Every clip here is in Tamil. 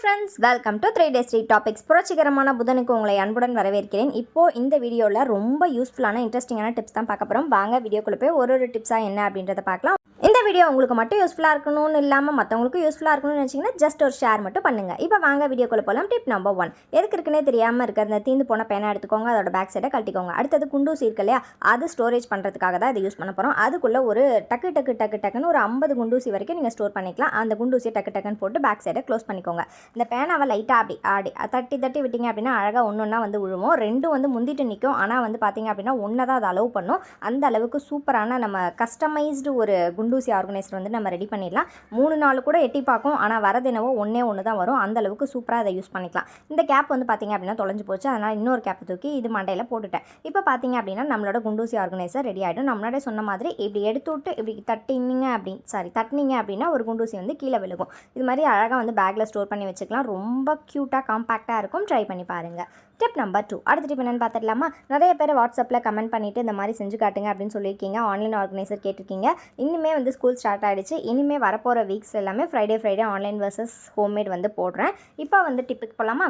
Friends welcome to three day street topics புரட்சிகரமான புதனுக்கு உங்களை அன்புடன் வரவேற்கிறேன். இப்போ இந்த வீடியோவில் ரொம்ப யூஸ்ஃபுல்லான இன்ட்ரெஸ்டிங்கான டிப்ஸ் தான் பார்க்க போகிறோம் வாங்க வீடியோக்குள்ளே போய் ஒரு ஒரு டிப்ஸாக என்ன அப்படின்றத பார்க்கலாம். இந்த வீடியோ உங்களுக்கு மட்டும் யூஸ்ஃபுல்லாக இருக்கணும்னு இல்லாமல் மற்றவங்களுக்கும் யூஸ்ஃபுல்லாக இருக்கணும்னு நினச்சிங்கன்னா ஜஸ்ட் ஒரு ஷேர் மட்டும் பண்ணுங்கள் இப்போ வாங்க வீடியோக்குள்ளே போகலாம் டிப் நம்பர் ஒன் எதுக்கு இருக்குன்னே தெரியாமல் இருக்கிற அந்த தீந்து போன பேனை எடுத்துக்கோங்க. அதோட பேக் சைடை கட்டிக்கோங்க அடுத்தது குண்டூசி இருக்கு இல்லையா? அது ஸ்டோரேஜ் பண்ணுறதுக்காக தான் இதை யூஸ் பண்ண போகிறோம் அதுக்குள்ளே ஒரு டக்கு டக்கு டக்கு டக்குன்னு ஒரு ஐம்பது குண்டூசி வரைக்கும் நீங்கள் ஸ்டோர் பண்ணிக்கலாம். அந்த குண்டூசியை டக்கு டக்குன்னு போட்டு பேக் சைடை க்ளோஸ் பண்ணிக்கோங்க. இந்த பேனாவை லைட்டாக அப்படி ஆடி தட்டி தட்டி விட்டீங்க அப்படின்னா அழகாக ஒன்று ஒன்றா வந்து விழுவோம் ரெண்டும் வந்து முந்திட்டு நிற்கும் ஆனால் வந்து பார்த்தீங்க அப்படின்னா ஒன்றை தான் அதை அலோவ் பண்ணும். அந்த அளவுக்கு சூப்பரான நம்ம கஸ்டமைஸ்டு ஒரு குண்டூசி ஆர்கனைசர் வந்து நம்ம ரெடி பண்ணிடலாம். மூணு நாள் கூட எட்டி பார்க்கும். ஆனால் வரது என்னவோ ஒன்றே ஒன்று தான் வரும். அந்த அளவுக்கு சூப்பராக அதை யூஸ் பண்ணிக்கலாம். இந்த கேப் வந்து பார்த்தீங்க அப்படின்னா தொலைஞ்சு போச்சு. அதனால் இன்னொரு கேப் தூக்கி இது மண்டையில் போட்டுட்டேன். இப்போ பார்த்தீங்க அப்படின்னா நம்மளோட குண்டூசி ஆர்கனைசர் ரெடி ஆகிடும் நம்மளோட சொன்ன மாதிரி இப்படி எடுத்து விட்டு இப்படி தட்டினீங்க அப்படின்னு சாரி தட்டினீங்க அப்படின்னா ஒரு குண்டூசி வந்து கீழே விழுகும். இது மாதிரி அழகாக வந்து பேக்கில் ஸ்டோர் பண்ணி வச்சு வச்சுக்கலாம். ரொம்ப க்யூட்டாக காம்பேக்டாக இருக்கும். ட்ரை பண்ணி பாருங்கள் டிப் நம்பர் டூ அடுத்த டிப் என்னென்னு பார்த்துடலாமா? நிறைய பேர் வாட்ஸ்அப்பில் கமெண்ட் பண்ணிவிட்டு இந்த மாதிரி செஞ்சு காட்டுங்க அப்படின்னு சொல்லியிருக்கீங்க. ஆன்லைன் ஆர்கனைசர் கேட்டிருக்கீங்க. இனிமே வந்து ஸ்கூல் ஸ்டார்ட் ஆகிடுச்சு இனிமே வரப்போகிற வீக்ஸ் எல்லாமே Friday Friday online versus homemade வந்து போடுறேன். இப்போ வந்து டிப்புக்கு போகலாமா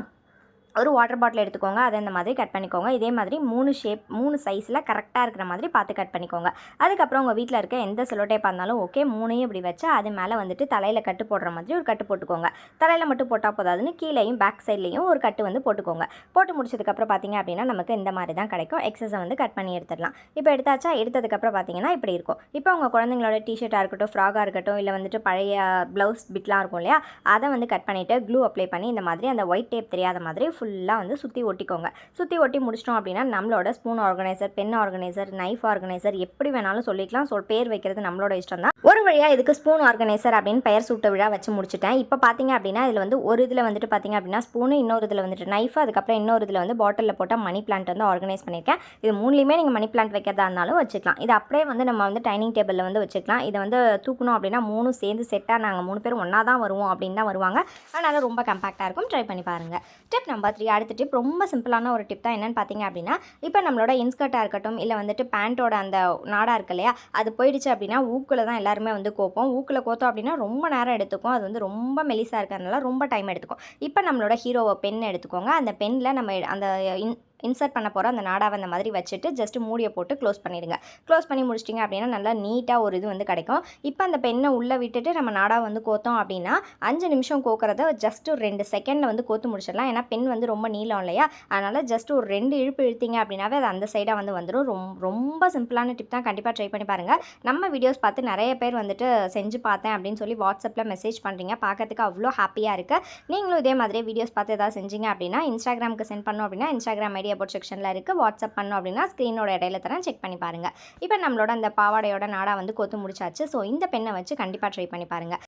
ஒரு வாட்டர் பாட்டில் எடுத்துக்கோங்க. அதை இந்த மாதிரி கட் பண்ணிக்கோங்க. இதே மாதிரி மூணு ஷேப் மூணு சைஸில் கரெக்டாக இருக்கிற மாதிரி பார்த்து கட் பண்ணிக்கோங்க. அதுக்கப்புறம் உங்கள் வீட்டில் இருக்க எந்த செலோ டேப்பாக இருந்தாலும் ஓகே மூணையும் இப்படி வச்சு அது மேலே வந்துட்டு தலையில் கட்டு போடுற மாதிரி ஒரு கட்டு போட்டுக்கோங்க. தலையில் மட்டும் போட்டால் போதாதுன்னு கீழேயும் பேக் சைட்லேயும் ஒரு கட்டு வந்து போட்டுக்கோங்க. போட்டு முடிச்சதுக்கப்புறம் பார்த்தீங்க அப்படின்னா நமக்கு இந்த மாதிரி தான் கிடைக்கும். எக்ஸஸை வந்து கட் பண்ணி எடுத்துடலாம். இப்போ எடுத்தாச்சா? எடுத்ததுக்கப்புறம் பார்த்தீங்கன்னா இப்படி இருக்கும். இப்போ உங்கள் குழந்தைங்களோட டிஷர்ட்டாக இருக்கட்டும் ஃப்ராகாக இருக்கட்டும் இல்லை வந்துட்டு பழைய ப்ளவுஸ் பிட்லாம் இருக்கும் இல்லையா? அதை வந்து கட் பண்ணிவிட்டு க்ளூ அப்ளை பண்ணி இந்த மாதிரி அந்த ஒயிட் டேப் தெரியாத மாதிரி ஃபுல்லாக வந்து சுற்றி ஒட்டிக்கோங்க. சுற்றி ஒட்டி முடிச்சிட்டோம் அப்படின்னா நம்மளோட spoon organiser pen organiser knife organiser எப்படி வேணாலும் சொல்லிக்கலாம். ஸோ பேர் வைக்கிறது நம்மளோட இஷ்டம் தான் ஒரு வழியாக இதுக்கு ஸ்பூன் ஆர்கனைசர் அப்படின்னு பெயர் சூட்ட விழா வச்சு முடிச்சிட்டேன். இப்போ பார்த்தீங்க அப்படின்னா இதில் வந்து ஒரு இதில் வந்துட்டு பார்த்தீங்க அப்படின்னா ஸ்பூனு இன்னொரு இதில் வந்துட்டு நைஃப் அதுக்கப்புறம் இன்னொரு இதில் வந்து பாட்டிலில் போட்டால் மணி பிளான்ட் வந்து ஆர்கனைஸ் பண்ணியிருக்கேன் இது மூணுலேயுமே நீங்கள் மணி பிளான்ட் வைக்கிறதா இருந்தாலும் வச்சுக்கலாம். இது அப்படியே வந்து நம்ம வந்து டைனிங் டேபிளில் வந்து வச்சுக்கலாம். இதை வந்து தூக்கணும் அப்படின்னா மூணும் சேர்ந்து செட்டாக நாங்கள் மூணு பேரும் ஒன்றா தான் வருவோம் அப்படின்னு தான் வருவாங்க. அதனால் ரொம்ப கம்பேக்டாக இருக்கும். ட்ரை பண்ணி பாருங்கள் டிப் நம்பர் த்ரீ அடுத்த டிப் ரொம்ப சிம்பிளான ஒரு டிப் தான் என்னென்னு பார்த்தீங்க அப்படின்னா இப்போ நம்மளோட இன்ஸ்கர்ட்டாக இருக்கட்டும் இல்லை வந்துட்டு பேண்ட்டோட அந்த நாடாக இருக்கு இல்லையா அது போயிடுச்சு அப்படின்னா ஊக்கில் தான் எல்லாருமே வந்து கோப்போம். ஊக்கில் கோத்தோம் அப்படின்னா ரொம்ப நேரம் எடுத்துக்கும். அது வந்து ரொம்ப மெலிசாக இருக்கிறதுனால ரொம்ப டைம் எடுத்துக்கும். இப்போ நம்மளோட ஹீரோவை பென் எடுத்துக்கோங்க. அந்த பென்னில் நம்ம அந்த இன் இன்சர்ட் பண்ண போகிற அந்த நாடாவை அந்த மாதிரி வச்சுட்டு ஜஸ்ட் மூடியை போட்டு க்ளோஸ் பண்ணிடுங்க. க்ளோஸ் பண்ணி முடிச்சிட்டிங்க அப்படின்னா நல்லா நீட்டாக ஒரு இது வந்து கிடைக்கும். இப்போ அந்த பெண்ணை உள்ளே விட்டுட்டு நம்ம நாடாக வந்து கோத்தோம் அப்படின்னா அஞ்சு நிமிஷம் கோக்கிறத ஜஸ்ட் ஒரு ரெண்டு செகண்டில் வந்து கோத்து முடிச்சிடலாம். ஏன்னா பென் வந்து ரொம்ப நீளம் இல்லையா? அதனால் ஜஸ்ட் ஒரு ரெண்டு இழுப்பு இழுத்தீங்க அப்படின்னாவே அது அந்த சைடாக வந்து வந்துடும் ரொம்ப ரொம்ப சிம்பிளான டிப் தான் கண்டிப்பாக ட்ரை பண்ணி பாருங்கள் நம்ம வீடியோஸ் பார்த்து நிறைய பேர் வந்துட்டு செஞ்சு பார்த்தேன் அப்படின்னு சொல்லி வாட்ஸ்அப்பில் மெசேஜ் பண்ணுறீங்க பார்க்கறதுக்கு அவ்வளோ ஹாப்பியாக இருக்குது நீங்களும் இதே மாதிரி வீடியோஸ் பார்த்து எதாவது செஞ்சீங்க அப்படின்னா இன்ஸ்டாகிராமுக்கு சென்ட் பண்ணோம் அப்படின்னா இன்ஸ்டாகிராம் ஐடி அபவுட் செக்ஷனில் இருக்குது வாட்ஸ்அப் பண்ணோம் அப்படின்னா ஸ்க்ரீனோட இடையில தரேன். செக் பண்ணி பாருங்கள் இப்போ நம்மளோட அந்த பாவாடையோட நாடா வந்து கொத்து முடிச்சாச்சு. ஸோ இந்த பெண்ணை வச்சு கண்டிப்பாக ட்ரை பண்ணி பாருங்கள்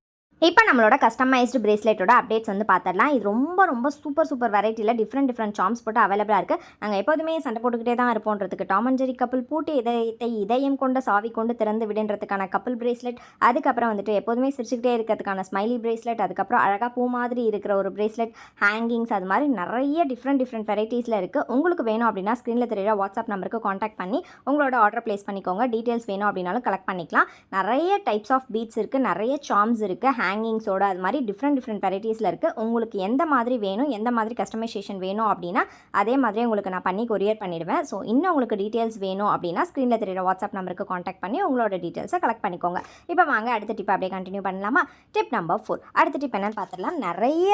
இப்போ நம்மளோட கஸ்டமைஸ்டு பிரேஸ்லெட்டோட அப்டேட்ஸ் வந்து பார்த்துடலாம். இது ரொம்ப ரொம்ப சூப்பர் சூப்பர் வெரைட்டியில் டிஃப்ரெண்ட் டிஃப்ரெண்ட் சாம்ஸ் போட்டு அவைலபிளாக இருக்குது நாங்கள் எப்போதுமே சண்டை போட்டுக்கிட்டே தான் இருப்போன்றதுக்கு டாம் அண்ட் ஜெரி கப்பல் பூட்டி இதயத்தை இதயம் கொண்ட சாவி கொண்டு திறந்து விடுன்றதுக்கான கப்பல் பிரேஸ்லெட் அதுக்கப்புறம் வந்துட்டு எப்போதுமே சிரிச்சுக்கிட்டே இருக்கிறதுக்கான ஸ்மைலி பிரேஸ்லெட் அதுக்கப்புறம் அழகாக பூ மாதிரி இருக்கிற ஒரு பிரேஸ்லெட் ஹேங்கிங்ஸ் அது மாதிரி நிறைய டிஃப்ரெண்ட் டிஃப்ரெண்ட் வெரைட்டிஸில் இருக்குது உங்களுக்கு வேணும் அப்படின்னா ஸ்க்ரீனில் தெரியுற வாட்ஸ்அப் நம்பருக்கு காண்டாக்ட் பண்ணி உங்களோட ஆர்டர் ப்ளேஸ் பண்ணிக்கோங்க. டீட்டெயில்ஸ் வேணும் அப்படின்னாலும் கலெக்ட் பண்ணிக்கலாம். நிறைய டைப்ஸ் ஆஃப் பீட்ஸ் இருக்குது நிறைய சாம்ஸ் இருக்குது ஹேங்கிங்ஸோட அது மாதிரி டிஃப்ரெண்ட் டிஃப்ரெண்ட் வெரைட்டிஸில் இருக்குது உங்களுக்கு எந்த மாதிரி வேணும் எந்த மாதிரி கஸ்டமைசேஷன் வேணும் அப்படின்னா அதே மாதிரி உங்களுக்கு நான் பண்ணி கொரியர் பண்ணிடுவேன். ஸோ இன்னும் உங்களுக்கு டீட்டெயில்ஸ் வேணும் அப்படின்னா ஸ்க்ரீனில் தெரியுற வாட்ஸ்அப் நம்பருக்கு காண்டாக்ட் பண்ணி உங்களோட டீட்டெயில்ஸை கலெக்ட் பண்ணிக்கோங்க. இப்போ வாங்க அடுத்த டிப் அப்படியே கண்டினியூ பண்ணலாமா? டிப் நம்பர் ஃபோர் அடுத்த டிப் என்னன்னு பார்த்துடலாம் நிறைய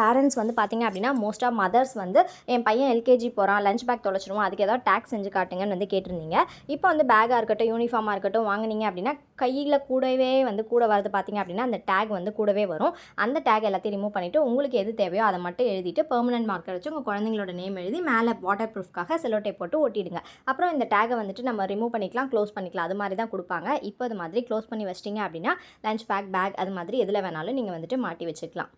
பேரண்ட்ஸ் வந்து பார்த்தீங்க அப்படின்னா மோஸ்ட் ஆஃப் மதர்ஸ் வந்து என் பையன் எல்கேஜி போகிறான் லஞ்ச் பேக் தொலைச்சிருவோம் அதுக்கு ஏதாவது டேக்ஸ் செஞ்சு காட்டுங்கன்னு வந்து கேட்டிருந்தீங்க. இப்போ வந்து பேக்காக இருக்கட்டும் யூனிஃபார்மாக இருக்கட்டும் வாங்குனீங்க அப்படின்னா கையில் கூடவே வந்து கூட வரது பார்த்தீங்க அப்படின்னா அந்த டேக் வந்து கூடவே வரும். அந்த டேக் எல்லாத்தையும் ரிமூவ் பண்ணிவிட்டு உங்களுக்கு எது தேவையோ அதை மட்டும் எழுதிட்டு பெர்மனன்ட் மார்க்கர் வச்சு உங்கள் குழந்தைங்களோட நேம் எழுதி மேலே வாட்டர் ப்ரூஃப்காக செலோ டேப் போட்டு ஒட்டிடுங்க. அப்புறம் இந்த டேகை வந்துட்டு நம்ம ரிமூவ் பண்ணிக்கலாம் க்ளோஸ் பண்ணிக்கலாம். அது மாதிரி தான் கொடுப்பாங்க. இப்போ அது மாதிரி க்ளோஸ் பண்ணி வச்சிட்டிங்க அப்படின்னா லஞ்ச் பேக் பேக் அது மாதிரி எதில் வேணாலும் நீங்கள் வந்துட்டு மாட்டி வச்சுக்கலாம்.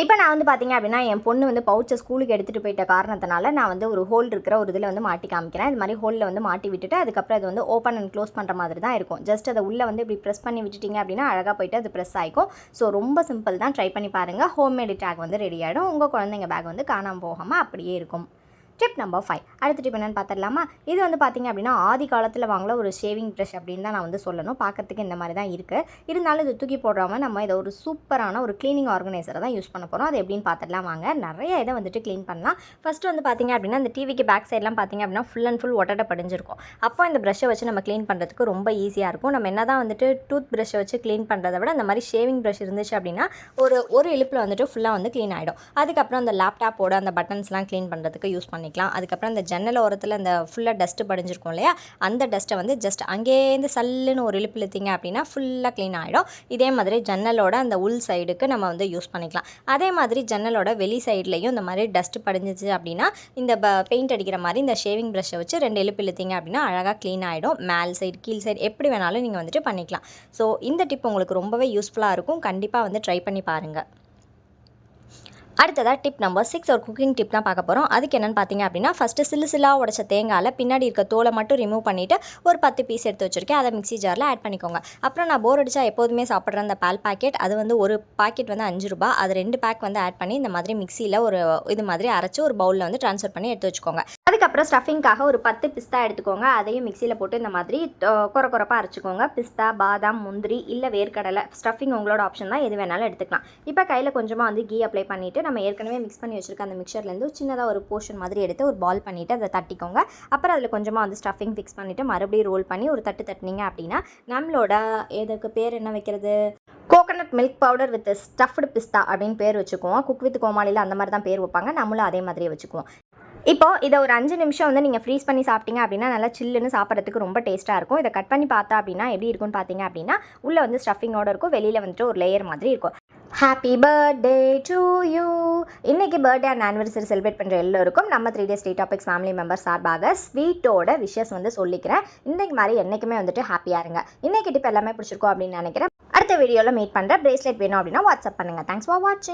இப்போ நான் வந்து பார்த்தீங்க அப்படின்னா என் பொண்ணு வந்து பவுச்சை ஸ்கூலுக்கு எடுத்துகிட்டு போயிட்ட காரணத்தினால நான் வந்து ஒரு ஹோல் இருக்கிற ஒரு இதில் வந்து மாட்டி காமிக்கிறேன். இது மாதிரி ஹோலில் வந்து மாட்டி விட்டுட்டு அதுக்கப்புறம் அது வந்து ஓப்பன் அண்ட் க்ளோஸ் பண்ணுற மாதிரி தான் இருக்கும். ஜஸ்ட் அதை உள்ளே வந்து இப்படி ப்ரெஸ் பண்ணி விட்டுட்டிங்க அப்படின்னா அழகாக போயிட்டு அது ப்ரெஸ் ஆகிக்கும் ஸோ ரொம்ப சிம்பிள் தான். ட்ரை பண்ணி பாருங்கள் ஹோம்மேடு டேக் வந்து ரெடி ஆகிடும் உங்கள் குழந்தைங்க பேக் வந்து காணாமல் போகாமல் அப்படியே இருக்கும். டிப் நம்பர் ஃபைவ் அடுத்த டிப் என்னென்னு பார்த்துடலாமா? இது வந்து பார்த்தீங்க அப்படின்னா ஆதி காலத்தில் வாங்கல ஒரு ஷேவிங் ப்ரஷ் அப்படின்னு தான் நான் வந்து சொல்லணும். பார்க்கறதுக்கு இந்த மாதிரி தான் இருக்குது இருந்தாலும் இது தூக்கி போடாமல் நம்ம இதை ஒரு சூப்பரான ஒரு க்ளீனிங் ஆர்கனைசரை தான் யூஸ் பண்ண போகிறோம் அது எப்படின்னு பார்த்துடலாம் வாங்க. நிறைய இதை வந்துட்டு க்ளீன் பண்ணலாம். ஃபஸ்ட்டு வந்து பார்த்தீங்க அப்படின்னா இந்த டிவிக்கு பேக் சைட்லாம் பார்த்தீங்க அப்படின்னா ஃபுல் அண்ட் ஃபுல் ஒட்டட படிஞ்சிருக்கும். அப்போ இந்த ப்ரஷ்ஷை வச்சு நம்ம க்ளீன் பண்ணுறதுக்கு ரொம்ப ஈஸியாக இருக்கும். நம்ம என்ன தான் வந்துட்டு டூத் ப்ரஷ்ஷை வச்சு க்ளீன் பண்ணுறத விட இந்த மாதிரி ஷேவிங் ப்ரஷ் இருந்துச்சு அப்படின்னா ஒரு ஒரு இழுப்பில் வந்துட்டு ஃபுல்லாக வந்து க்ளீன் ஆகிடும் அதுக்கப்புறம் அந்த லேப்டாப்போட அந்த பட்டன்ஸ்லாம் க்ளீன் பண்ணுறதுக்கு யூஸ் பண்ணிக்கலாம். அதுக்கப்புறம் அந்த ஜன்னல் ஓரத்தில் அந்த ஃபுல்லாக டஸ்ட்டு படிஞ்சிருக்கும் இல்லையா? அந்த டஸ்ட்டை வந்து ஜஸ்ட் அங்கேருந்து சல்லுன்னு ஒரு இழுப்பு இழுத்தீங்க அப்படின்னா ஃபுல்லாக க்ளீன் ஆகிடும் இதே மாதிரி ஜன்னலோட அந்த உள் சைடுக்கு நம்ம வந்து யூஸ் பண்ணிக்கலாம். அதே மாதிரி ஜன்னலோட வெளி சைட்லேயும் இந்த மாதிரி டஸ்ட் படிஞ்சிச்சு அப்படின்னா இந்த ப பெயிண்ட் அடிக்கிற மாதிரி இந்த ஷேவிங் ப்ரஷ்ஷை வச்சு ரெண்டு இழுப்பு இழுத்தீங்க அப்படின்னா அழகாக க்ளீன் ஆகிடும் மேல் சைடு கீழ் சைடு எப்படி வேணாலும் நீங்கள் வந்துட்டு பண்ணிக்கலாம். ஸோ இந்த டிப் உங்களுக்கு ரொம்பவே யூஸ்ஃபுல்லாக இருக்கும். கண்டிப்பாக வந்து ட்ரை பண்ணி பாருங்கள் அடுத்ததாக டிப் நம்பர் சிக்ஸ் ஒரு குக்கிங் டிப் தான் பார்க்க போகிறோம் அதுக்கு என்னென்னு பார்த்தீங்க அப்படின்னா ஃபஸ்ட்டு சில்லு சில்லாக உடச்ச தேங்காயில் பின்னாடி இருக்க தோலை மட்டும் ரிமூவ் பண்ணிவிட்டு ஒரு பத்து பீஸ் எடுத்து வச்சுருக்கேன். அதை மிக்ஸி ஜாரில் ஆட் பண்ணிக்கோங்க. அப்புறம் நான் போர் அடித்தா எப்போதுமே சாப்பிட்ற அந்த பால் பாக்கெட் அது வந்து ஒரு பாக்கெட் வந்து அஞ்சு ரூபா. அது ரெண்டு பேக் வந்து ஆட் பண்ணி இந்த மாதிரி மிக்ஸியில் ஒரு இது மாதிரி அரைச்சி ஒரு பவுலில் வந்து ட்ரான்ஸ்ஃபர் பண்ணி எடுத்து வச்சுக்கோங்க. அதுக்கப்புறம் ஸ்டஃபிங்காக ஒரு பத்து பிஸ்தா எடுத்துக்கோங்க. அதையும் மிக்சியில் போட்டு இந்த மாதிரி குறை கொர கொரப்பாக அரைச்சிக்கோங்க. பிஸ்தா பாதாம் முந்திரி இல்லை வேர்க்கடலை ஸ்டஃபிங் உங்களோட ஆப்ஷன் தான். எது வேணாலும் எடுத்துக்கலாம். இப்போ கையில் கொஞ்சமாக வந்து கீ அப்ளை பண்ணிவிட்டு நம்ம ஏற்கனவே மிக்ஸ் பண்ணி வச்சுருக்க அந்த மிக்சர்லேருந்து சின்னதாக ஒரு போர்ஷன் மாதிரி எடுத்து ஒரு பால் பண்ணிவிட்டு அதை தட்டிக்கோங்க. அப்புறம் அதில் கொஞ்சமாக வந்து ஸ்டஃபிங் ஃபிக்ஸ் பண்ணிவிட்டு மறுபடியும் ரோல் பண்ணி ஒரு தட்டு தட்டினீங்க அப்படின்னா நம்மளோட இதுக்கு பேர் என்ன வைக்கிறது? Coconut milk powder with stuffed pista அப்படின்னு பேர் வச்சுக்குவோம். குக் வித் கோமாளியில் அந்த மாதிரி தான் பேர் வைப்பாங்க. நம்மளும் அதே மாதிரியே வச்சுக்குவோம். இப்போ இதை ஒரு அஞ்சு நிமிஷம் வந்து நீங்கள் ஃப்ரீஸ் பண்ணி சாப்பிட்டீங்க அப்படின்னா நல்லா சில்லுன்னு சாப்பிட்றதுக்கு ரொம்ப டேஸ்ட்டாக இருக்கும். இதை கட் பண்ணி பார்த்தா அப்படின்னா எப்படி இருக்கும்னு பார்த்தீங்க அப்படின்னா உள்ளே வந்து ஸ்டஃபிங்கோடு இருக்கும். வெளியில் வந்துட்டு ஒரு லேயர் மாதிரி இருக்கும். ஹாப்பி பர்த்டே டு யூ இன்னைக்கு பர்த்டே அண்ட் ஆனிவர்சரி செலிப்ரேட் பண்ணுற எல்லோருக்கும் நம்ம three days three topics family member சார்பாக ஸ்வீட்டோட விஷஸ் வந்து சொல்லிக்கிறேன். இன்றைக்கு மாதிரி என்றைக்குமே வந்துட்டு ஹாப்பியாக இருங்க. இன்னைக்கு டிப் எல்லாமே பிடிச்சிருக்கோம் அப்படின்னு நினைக்கிறேன். அடுத்த வீடியோவில் மீட் பண்ணுற பிரேஸ்லெட் வேணும் அப்படின்னா வாட்ஸ்அப் பண்ணுங்கள் தேங்க்ஸ் ஃபார் வாட்சிங்